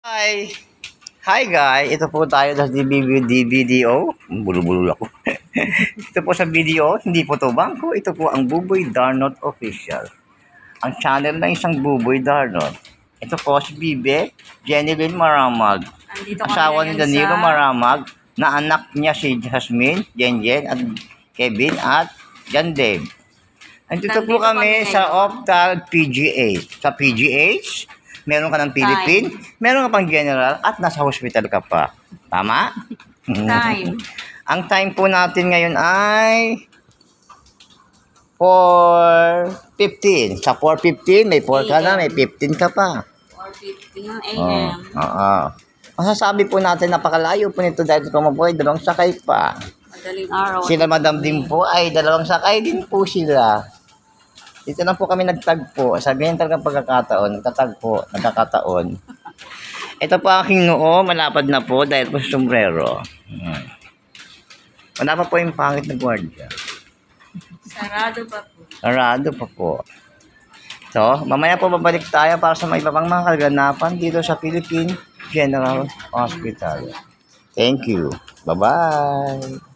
Hi! Hi guys! Ito po tayo sa DVD, DVDO. Bulu-bulu ako. ito po sa video, hindi po to bangko. Ito po ang Buboy Darnot Official. Ang channel ng isang Buboy Darnot. Ito po si Bibe, Jenilyn Maramag. Andito Asawa ni Danilo sa- Maramag na anak niya si Jasmine, Jenjen, at Kevin at Jan Dave. Andito po Nandito kami kami sa. Optal PGH. Sa PGH, meron ka ng Philippine, meron ka pang general, at nasa hospital ka pa. Tama? Time. Ang time po natin ngayon ay 4.15. Sa 4.15, may 4 ka na, may 15 ka pa. 4.15 Oo. a.m. Oo. Masasabi po natin napakalayo po nito dahil sa mabuhay, dalawang sakay pa. Madaling araw. Sila madam din po ay dalawang sakay din po sila. Dito lang po kami nagtagpo. Sabihin talaga pagkakataon, nagtatagpo, nagkakataon. Ito po aking noo, malapad na po dahil po sa sombrero. Hmm. Wala pa po yung pangit na gwardiya. Sarado pa po. Sarado pa po. So, mamaya po babalik tayo para sa mga iba pang mga kaganapan dito sa Philippine General Hospital. Thank you. Bye-bye.